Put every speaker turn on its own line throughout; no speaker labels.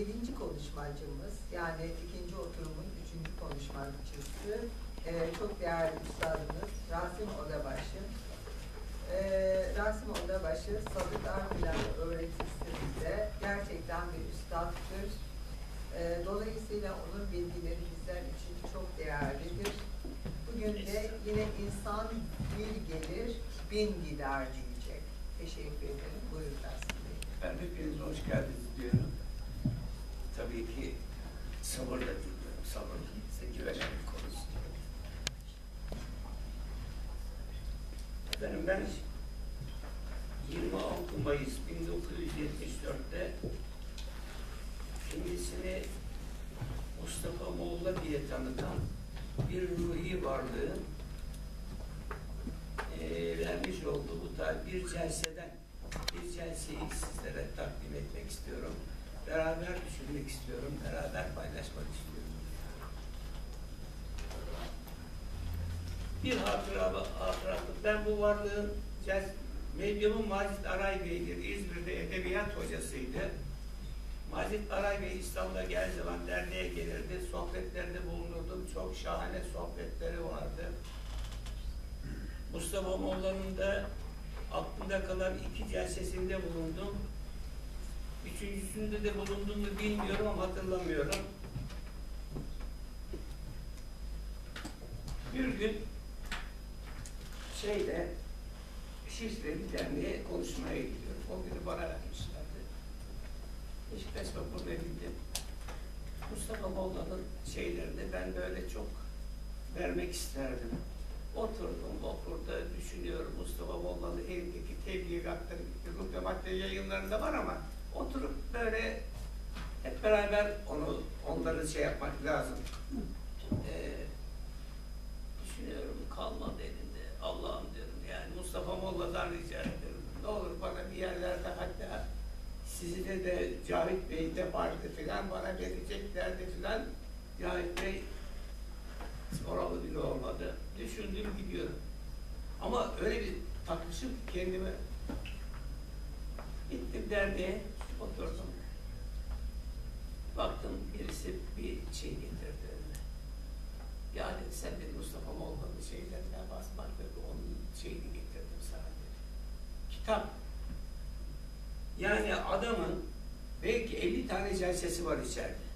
yedinci konuşmacımız yani ikinci oturumun üçüncü konuşmacısı e, çok değerli üstadımız Rasim Odabaşı. E, Rasim Odabaşı Sadık Arpilan öğretisinde gerçekten bir üstattır. E, dolayısıyla onun bilgileri bizler için çok değerlidir. Bugün de yine insan bir gelir, bin gider diyecek. Teşekkür ederim. Buyurun Rasim Bey.
Ben de hepinize hoş geldiniz diyorum. Tabii ki. Sabır size güvenen bir konu istiyorum. Efendim ben 26 Mayıs 1974'te kendisini Mustafa Moğla diye tanıtan bir ruhi varlığın eee, vermiş olduğu bu tarz bir celseden bir celseyi sizlere takdim etmek istiyorum. Beraber düşünmek istiyorum, beraber paylaşmak istiyorum. Bir hatıra, hatıra. Ben bu varlığın cels, medyumun Macit Aray Bey'dir. İzmir'de edebiyat hocasıydı. Macit Aray Bey İstanbul'a geldiği zaman derneğe gelirdi. Sohbetlerinde bulunurdum. Çok şahane sohbetleri vardı. Mustafa Molla'nın da aklımda kalan iki celsesinde bulundum. Üçüncüsünde de bulundum mu bilmiyorum ama hatırlamıyorum. Bir gün şeyde Şişli bir derneğe konuşmaya gidiyorum. O günü bana vermişlerdi. Beşiktaş vapuruna bindim. Mustafa Molla'nın şeylerini ben böyle çok vermek isterdim. Oturdum, okurda düşünüyorum. Mustafa Molla'nın elindeki tebligatları, Ruh Madde yayınlarında var ama oturup böyle hep beraber onu onları şey yapmak lazım. Ee, düşünüyorum kalmadı elinde. Allah'ım diyorum yani Mustafa Molla'dan rica ederim. Ne olur bana bir yerlerde hatta sizde de Cahit Bey'de vardı filan bana vereceklerdi filan. Cahit Bey oralı bile olmadı. Düşündüm gidiyorum. Ama öyle bir takmışım ki kendime. Gittim derneğe, oturdum. Baktım birisi bir şey getirdi önüme. Ya dedi sen dedi Mustafa Molla'nın şeylerine basmak dedi. Onun şeyini getirdim sana dedi. Kitap. Yani adamın belki 50 tane celsesi var içeride.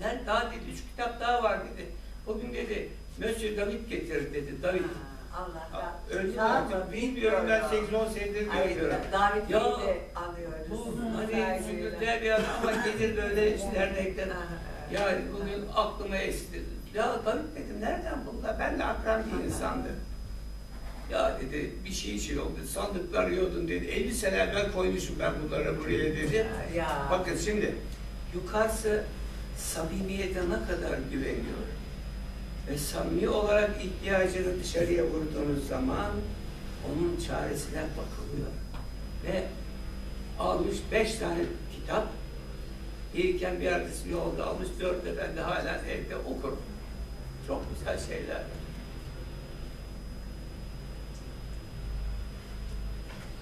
Ben daha dedi, üç kitap daha var dedi. Bugün dedi, Monsieur David getirdi dedi, David.
Allah
Ha,
razı
Öyle
olun.
Bilmiyorum ben 8-10 senedir
Hayır,
görüyorum.
Davet
Ya,
Bey'i de anlıyoruz.
Bu hani üzüntüde bir adam ama gelir böyle işte dernekten. Yani bugün aklıma esti. Ya David dedim nereden bunlar? Ben de akran bir insandım. Ya dedi bir şey şey oldu. Sandıklar yiyordun dedi. 50 sene evvel koymuşum ben bunları buraya dedi.
Ya.
Bakın şimdi yukarısı samimiyete ne kadar güveniyor ve samimi olarak ihtiyacını dışarıya vurduğunuz zaman onun çaresine bakılıyor. Ve almış beş tane kitap gelirken bir yerdesi yolda almış dört de ben de hala evde okurum. Çok güzel şeyler.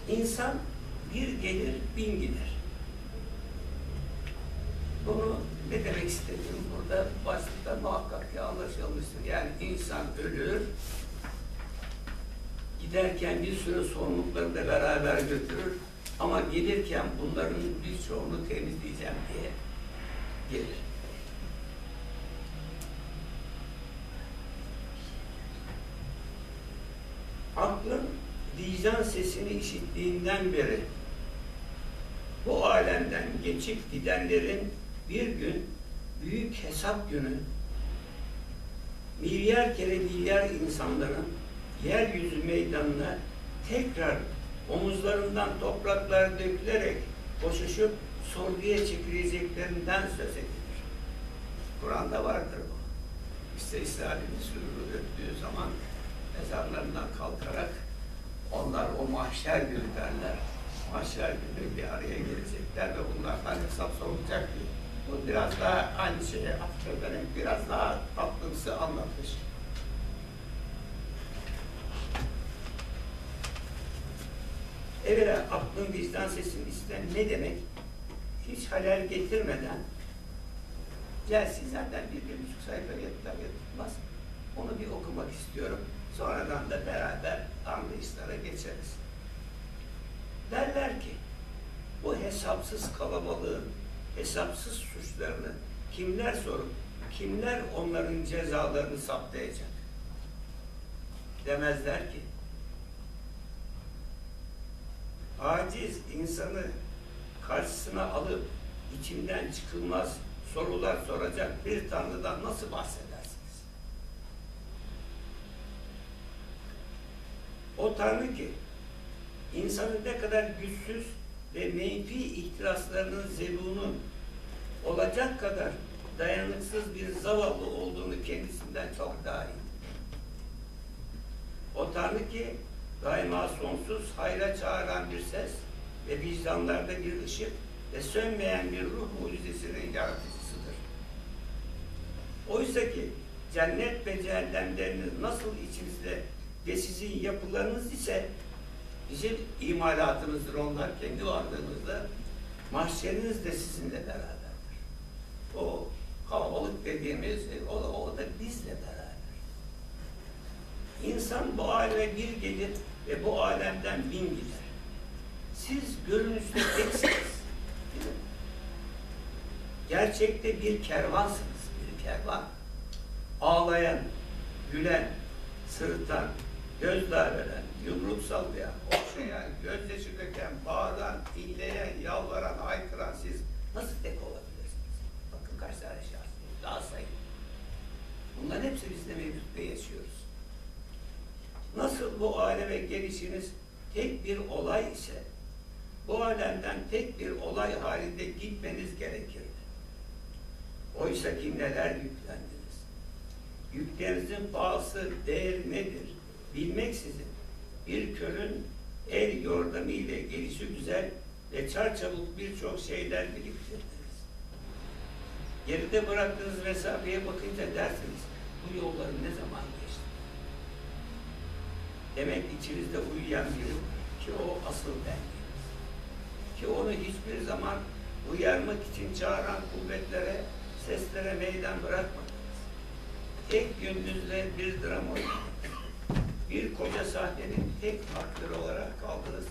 İnsan bir gelir bin gider. Bunu ne demek istediğim burada başlıkta muhakkak ki anlaşılmıştır. Yani insan ölür, giderken bir sürü sorumlulukları da beraber götürür ama gelirken bunların birçoğunu temizleyeceğim diye gelir. Aklın vicdan sesini işittiğinden beri bu alemden geçip gidenlerin bir gün büyük hesap günü milyar kere milyar insanların yeryüzü meydanına tekrar omuzlarından topraklar dökülerek koşuşup sorguya çekileceklerinden söz edilir. Kur'an'da vardır bu. İşte İsrail'in sürürü öptüğü zaman mezarlarından kalkarak onlar o mahşer günü derler. Mahşer günü bir araya gelecekler ve bunlardan hesap sorulacak diye. Bu biraz daha aynı şeye atfederek biraz daha tatlımsı anlatmış. Evvela aklın vicdan sesini isten ne demek? hiç halel getirmeden gelsin zaten bir, bir buçuk sayfa yeter yetmez. Onu bir okumak istiyorum. Sonradan da beraber anlayışlara geçeriz. Derler ki bu hesapsız kalabalığın hesapsız suçlarını kimler sorup kimler onların cezalarını saptayacak? Demezler ki aciz insanı karşısına alıp içinden çıkılmaz sorular soracak bir Tanrı'dan nasıl bahsedersiniz? O Tanrı ki insanın ne kadar güçsüz ve menfi ihtiraslarının zebunu olacak kadar dayanıksız bir zavallı olduğunu kendisinden çok daha iyi. O Tanrı ki daima sonsuz hayra çağıran bir ses ve vicdanlarda bir ışık ve sönmeyen bir ruh mucizesinin yaratıcısıdır. Oysa ki cennet ve cehennemleriniz nasıl içinizde ve sizin yapılarınız ise bizim imalatımızdır onlar kendi varlığımızda. Mahşeriniz de sizinle beraberdir. O kalabalık dediğimiz o da, o da bizle beraber. İnsan bu aleme bir gelir ve bu alemden bin gider. Siz görünüşte teksiniz. Gerçekte bir kervansınız, bir kervan. Ağlayan, gülen, sırıtan, gözdağı veren, yumruk sallayan, okşayan, gözyaşı döken, bağıran, inleyen, yalvaran, haykıran siz nasıl tek olabilirsiniz? Bakın kaç tane şahsiyet, daha sayın. Bunların hepsi biz de mevcut ve yaşıyoruz. Nasıl bu aleme gelişiniz tek bir olay ise, bu alemden tek bir olay halinde gitmeniz gerekirdi. Oysa ki neler yüklendiniz? Yüklerinizin pahası, değer nedir? Bilmeksizin bir körün el yordamı ile gelişi güzel ve çarçabuk birçok şeyler biriktirdiniz. Geride bıraktığınız mesafeye bakınca dersiniz, bu yolları ne zaman geçti? Demek içinizde uyuyan biri ki o asıl benliğiniz. Ki onu hiçbir zaman uyarmak için çağıran kuvvetlere, seslere meydan bırakmadınız. Tek gündüzle bir dram oynadınız. Bir koca sahnenin tek aktörü olarak kaldınız.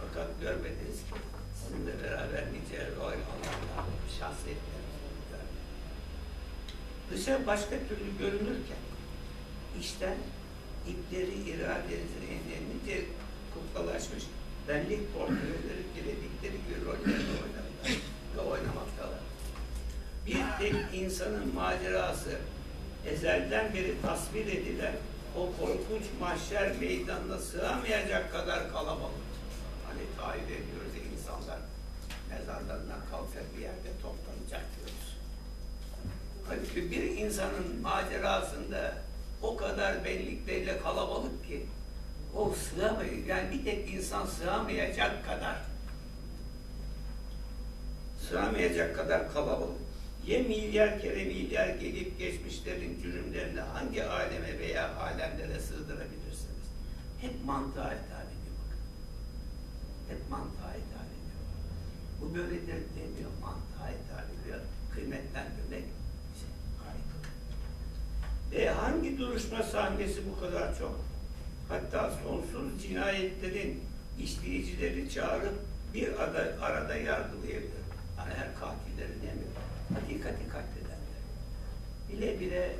Fakat görmediniz ki sizinle beraber nice rol alanlar, şahsiyetleriniz olacak. Dışa başka türlü görünürken içten ipleri iradenizin engellince kuklalaşmış benlik portreleri diledikleri gibi rollerini oynadılar ve oynamaktalar. Bir tek insanın macerası ezelden beri tasvir edilen o korkunç mahşer meydanına sığamayacak kadar kalabalık. Hani tahayyül ediyoruz ya insanlar mezarlarından kalkacak bir yerde toplanacak diyoruz. Halbuki bir insanın macerasında o kadar benlikleriyle kalabalık ki o sığamayacak, yani bir tek insan sığamayacak kadar sığamayacak kadar kalabalık. Ya milyar kere milyar gelip geçmişlerin cürümlerini hangi aleme veya alemlere sığdırabilirsiniz? Hep mantığa hitap ediyor bakın. Hep mantığa hitap ediyor. Bu böyledir demiyor, mantığa hitap ediyor. Kıymetlendirmek şey, aykırı. Ve hangi duruşma sahnesi bu kadar çok? Hatta sonsuz cinayetlerin işleyicileri çağırıp bir ada, arada yargılayabilir. Hani her katilleri Bile bile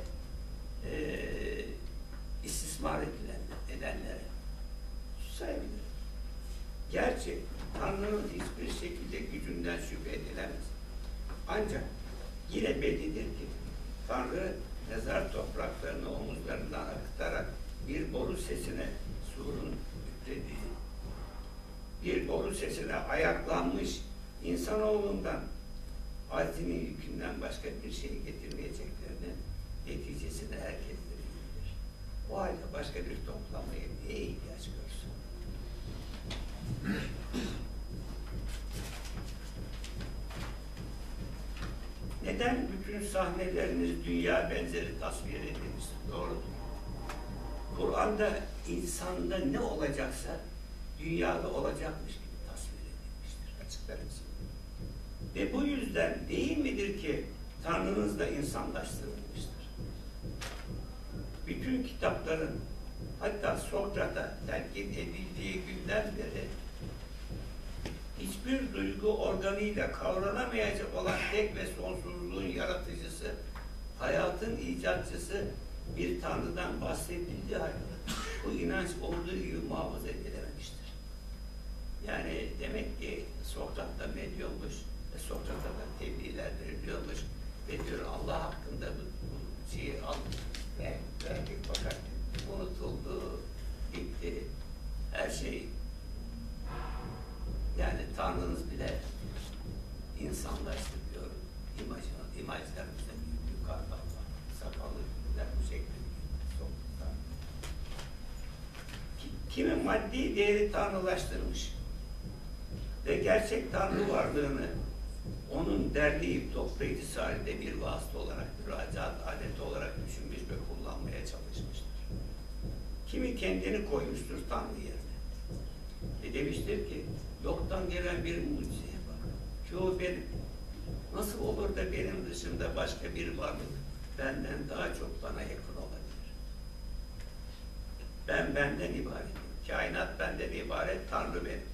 Neden bütün sahneleriniz dünya benzeri tasvir edilmiş? Doğrudur. Kur'an'da insanda ne olacaksa dünyada olacakmış gibi tasvir edilmiştir. Açıklarım şimdi. Ve bu yüzden değil midir ki Tanrınız da insanlaştırılmıştır? Bütün kitapların hatta Sokrat'a telkin edildiği günden beri hiçbir duygu organıyla kavranamayacak olan tek ve sonsuzluğun yaratıcısı, hayatın icatçısı bir Tanrı'dan bahsedildiği halde bu inanç olduğu gibi muhafaza edilememiştir. Yani demek ki Sokrat da medyummuş ve Sokrat'a da tebliğler veriliyormuş ve diyor Allah hakkında bu, bu şeyi almış. Ve verdik fakat unutuldu, gitti, her şey Tanrınız bile insanlaştı diyor. İmajına, imajlarımızda yukarıda var. Sakallı güller bu şekilde. Ki- Kimi maddi değeri tanrılaştırmış ve gerçek tanrı varlığını onun derleyip toplayıcısı halinde bir vasıta olarak, müracaat adeti olarak düşünmüş ve kullanmaya çalışmıştır. Kimi kendini koymuştur Tanrı yerine. Ve demiştir ki, yoktan gelen bir mucizeye bak. O benim. Nasıl olur da benim dışında başka bir varlık benden daha çok bana yakın olabilir? Ben benden ibaretim. Kainat benden ibaret, Tanrı benim.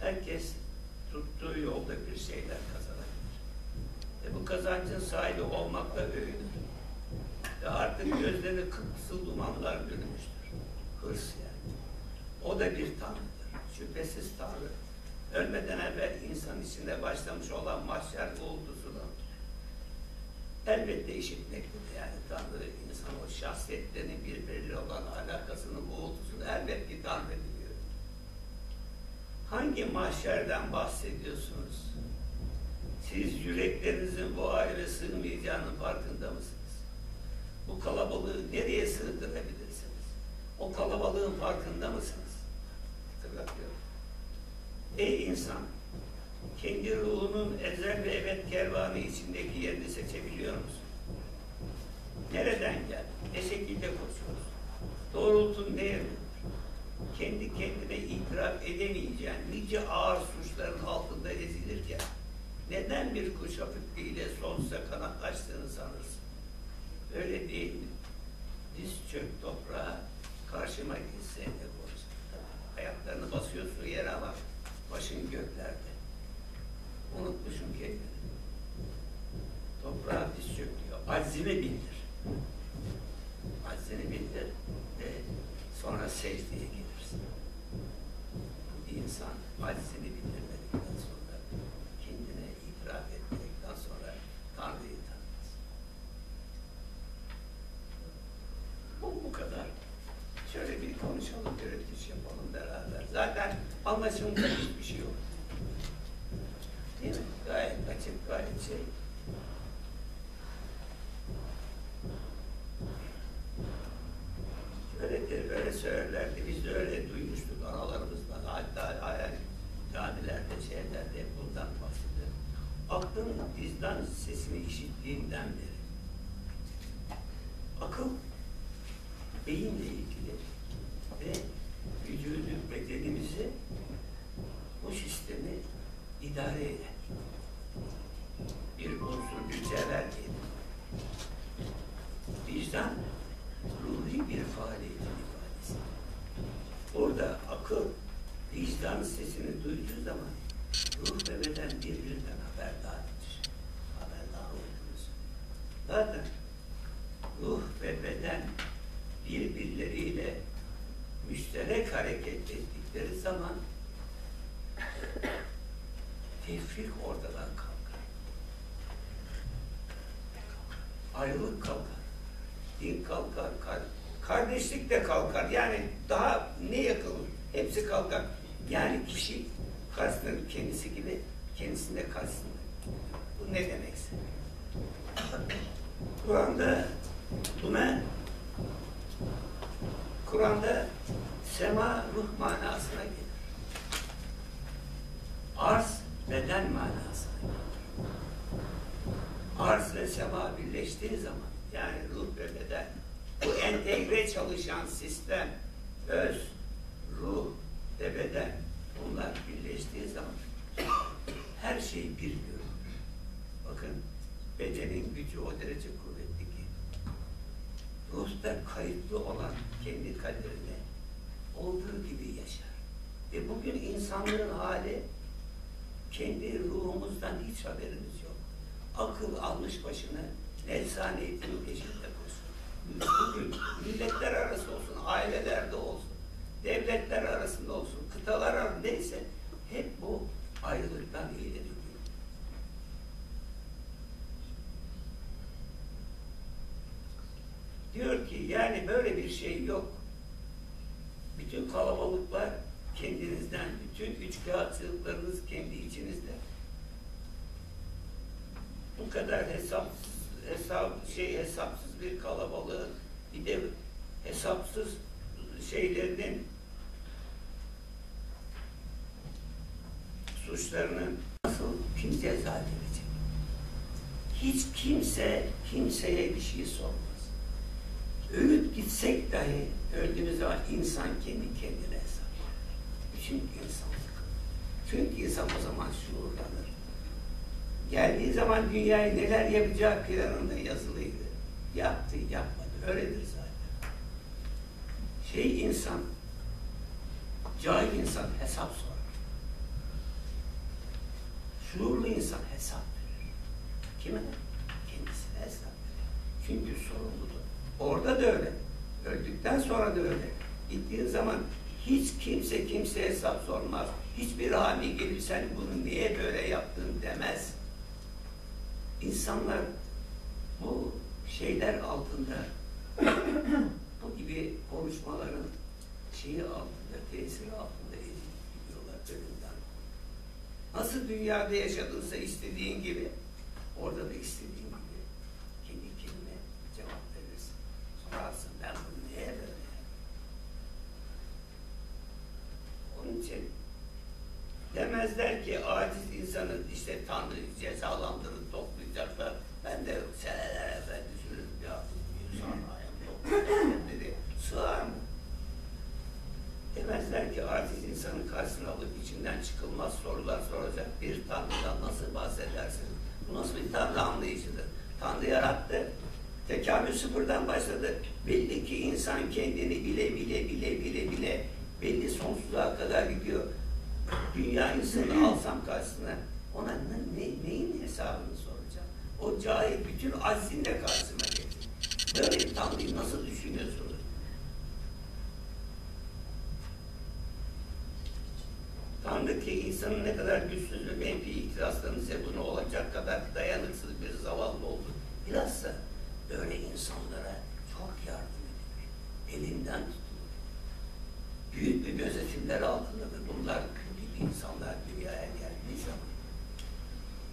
Herkes tuttuğu yolda bir şeyler kazanabilir. Ve bu kazancın sahibi olmakla övünür. Ve artık gözlerine kıpkızıl dumanlar bürümüştür. Hırs yani. O da bir tanrıdır. Şüphesiz tanrı. Ölmeden evvel insan içinde başlamış olan mahşer uğultusunu elbette işitmektedir. Yani Tanrı insan o şahsiyetlerinin birbiriyle olan alakasının uğultusunu elbette Tanrı biliyor. Hangi mahşerden bahsediyorsunuz? Siz yüreklerinizin bu aile sığmayacağının farkında mısınız? Bu kalabalığı nereye sığdırabilirsiniz? O kalabalığın farkında mısınız? Hatırlatıyorum. Ey insan! Kendi ruhunun ezel ve ebed kervanı içindeki yerini seçebiliyor musun? Nereden gel? Ne şekilde koşuyorsun? Doğrultun ne yönüdür? Kendi kendine itiraf edemeyeceğin nice ağır suçların altında ezilirken neden bir kuş hafifliğiyle sonsuza kanatlaştığını sanırsın? Öyle değil mi? Konuşalım, öğretiş yapalım beraber. Zaten anlaşılmayacak hiçbir şey yok. Değil mi? Gayet açık, gayet şey. Öyledir, böyle söylerlerdi. Biz de öyle duymuştuk analarımızdan. Hatta yani camilerde, şeylerde hep bundan bahsediyor. Aklın bizden sesini işittiğinden beri. Akıl beyinle ilgili ve vücudu, bedenimizi bu sistemi idare eder. Bir unsur, bir cevher diyelim. Vicdan ruhi bir faaliyetin ifadesi. Orada akıl vicdan sesini duyduğu zaman ruh ve beden birbirinden haberdardır. Haberdar olduğunuz. Zaten ruh ve beden birbirleriyle müşterek hareket ettikleri zaman tefrik ortadan kalkar. Ayrılık kalkar. Din kalkar, kar- kardeşlik de kalkar. Yani daha ne yakılır? Hepsi kalkar. Yani kişi karşısında kendisi gibi, kendisinde karşısında. Bu ne demekse. Kur'an'da buna Kur'an'da sema ruh manasına gelir. Arz beden manasına gelir. Arz ve sema birleştiği zaman yani ruh ve beden bu entegre çalışan sistem öz, ruh ve beden bunlar birleştiği zaman her şey bir görünür. Bakın bedenin gücü o derece kuvvetli ki ruhta kayıtlı olan kendi kaderine olduğu gibi yaşar. Ve bugün insanların hali kendi ruhumuzdan hiç haberimiz yok. Akıl almış başını nefsaniyetin peşinde koşuyor. Bugün milletler arası olsun, ailelerde olsun, devletler arasında olsun, kıtalar arasında neyse hep bu ayrılıktan ileri gidiyor. Diyor ki yani böyle bir şey yok. Bütün kalabalıklar kendinizden, bütün üç kağıtçılıklarınız kendi içinizde. Bu kadar hesapsız, hesap, şey hesapsız bir kalabalığın bir de hesapsız şeylerinin suçlarının nasıl kim ceza verecek? Hiç kimse kimseye bir şey sormaz. Ölüp gitsek dahi öldüğümüz zaman insan kendi kendine hesap verir. Çünkü insanlık. Çünkü insan o zaman şuurlanır. Geldiği zaman dünyayı neler yapacağı planında yazılıydı. Yaptı, yapmadı. Öyledir zaten. Şey insan, cahil insan hesap sorar. Şuurlu insan hesap verir. Kime? Kendisine hesap verir. Çünkü sorumludur. Orada da öyle. Öldükten sonra da öyle. Gittiğin zaman hiç kimse kimseye hesap sormaz. Hiçbir hami gelip sen bunu niye böyle yaptın demez. İnsanlar bu şeyler altında bu gibi konuşmaların şeyi altında, tesiri altında gidiyorlar ölümden. Nasıl dünyada yaşadınsa istediğin gibi orada da istediğin gibi kendi kendine cevap verirsin. Sorarsın ben bunu niye böyle? Onun için demezler ki aciz insanı işte Tanrı cezalandırır, toplayacaklar. Ben de seneler evvel düşünürüm ya bir sanayim toplayacak dedi. Sığar mı? Demezler ki aciz insanın karşısına alıp içinden çıkılmaz sorular soracak bir Tanrı'dan nasıl bahsedersiniz? Bu nasıl bir Tanrı anlayışıdır? Tanrı yarattı. Tekamül sıfırdan başladı. Belli ki insan kendini bile bile bile bile bile belli sonsuza kadar gidiyor. Dünya insanı alsam karşısına ona ne, ne- neyin hesabını soracağım? O cahil bütün azzinle karşısına gelecek. Böyle bir Tanrı'yı nasıl düşünüyorsunuz? Tanrı ki insanın ne kadar güçsüz ve menfi ihtiraslarının sebebini olacak kadar dayanıksız bir zavallı oldu. Bilhassa böyle insanlara çok yardım edilir. Elinden tutulur. Büyük bir gözetimler altındadır. Bunlar gibi insanlar dünyaya geldiği zaman.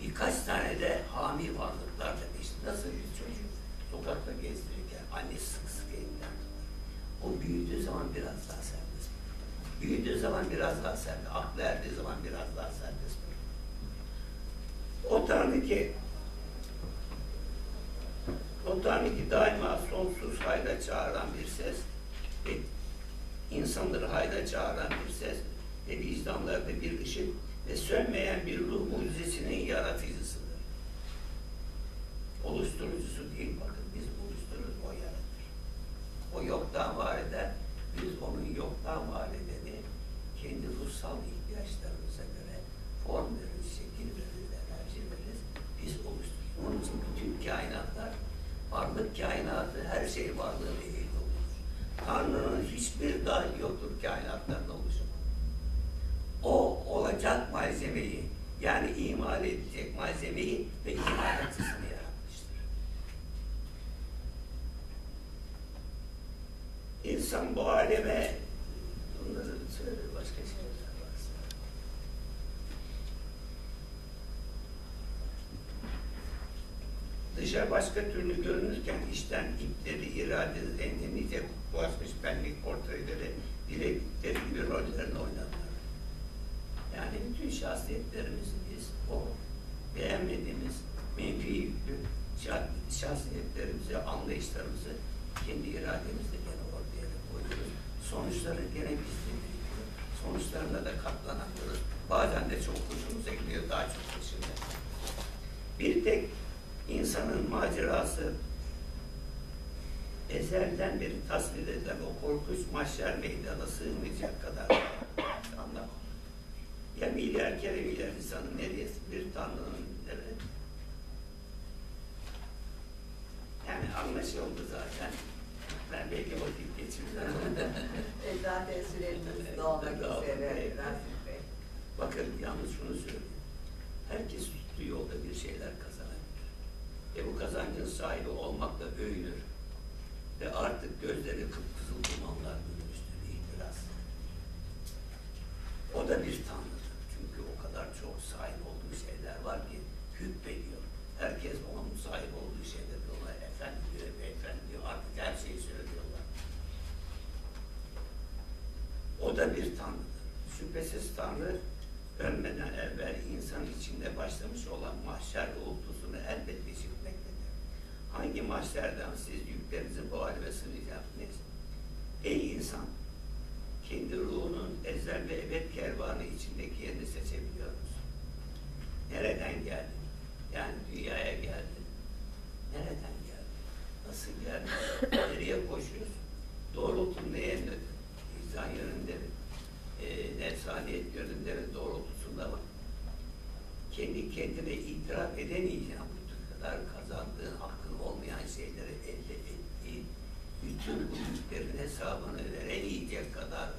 Birkaç tane de hami varlıklar da işte nasıl bir çocuk sokakta gezdirirken annesi sık sık elinden. O büyüdüğü zaman biraz daha serbest. Büyüdüğü zaman biraz daha serbest. Aklı erdiği zaman biraz daha serbest. O Tanrı ki o Tanrı ki daima sonsuz hayra çağıran bir ses ve insanları hayra çağıran bir ses ve vicdanlarda bir ışık ve sönmeyen bir ruh mucizesinin yaratıcısıdır. Oluşturucusu değil bakın biz oluştururuz o yaratır. O yoktan var eder. Biz onun yoktan var edeni kendi ruhsal ihtiyaçlarımıza göre form veririz, şekil veririz, enerji veririz. Biz oluştururuz. Onun için bütün kainatlar, varlık kainatı, her şey varlığın eliyle olur. Tanrı'nın hiçbir dahil yoktur kainatların oluşumu. O olacak malzemeyi, yani imal edilecek malzemeyi ve imalatçısını yaratmıştır. İnsan bu aleme bunları söyle başka şeyler varsa. Dışa başka türlü görünürken içten ipleri, iradeniz endenice bulaşmış benlik portreleri, dilekleri gibi rollerini oynarlar. Yani bütün şahsiyetlerimizi biz o beğenmediğimiz menfi şahsiyetlerimizi, anlayışlarımızı kendi irademizle gene ortaya koyuyoruz. Sonuçları gene biz de. Sonuçlarına da katlanamıyoruz. Bazen de çok hoşumuza gidiyor, daha çok dışında. Bir tek insanın macerası ezelden beri tasvir edilen o korkunç mahşer meydana sığmayacak kadar anlam. Ya milyar kere milyar insanın neresi bir tanrının evet. Yani anlaşıldı zaten. Ben belki vakit geçireceğim.
E, zaten süremiz dolmak üzere.
Bakın yalnız şunu söyleyeyim. Herkes tuttuğu yolda bir şeyler kazanabilir. Ve bu kazancın sahibi olmakla övünür. Ve artık gözleri kıpkızıl dumanlar bürümüştür ihtiras. O da bir tanrıdır. Çünkü o kadar çok sahip olduğu şeyler var ki hükmediyor. Herkes onun sahip olduğu şeyleri ona efendi diyor, beyefendi diyor. Artık her şeyi söylüyorlar. O da bir tanrıdır. Şüphesiz Tanrı ölmeden evvel insan içinde başlamış olan mahşer uğultusunu elbette işitmektedir. Hangi mahşerden siz yüklerinizi bu halde sığınacaksınız? Ey insan! Kendi ruhunun ezel ve ebed kervanı içindeki yerini seçebiliyor musun? Nereden geldin? Yani dünyaya geldin. Nereden geldin? Nasıl geldin? Nereye koşuyorsun? Doğrultun neye yönündedir? İnsan yönünde mi? E, nefsaniyet yönünde mi? Doğrultusunda mı? Kendi kendine itiraf edemeyeceğim bu kadar kazandığın hakkın olmayan şeyleri elde ettiğin bütün bu yüklerin hesabını veremeyecek kadar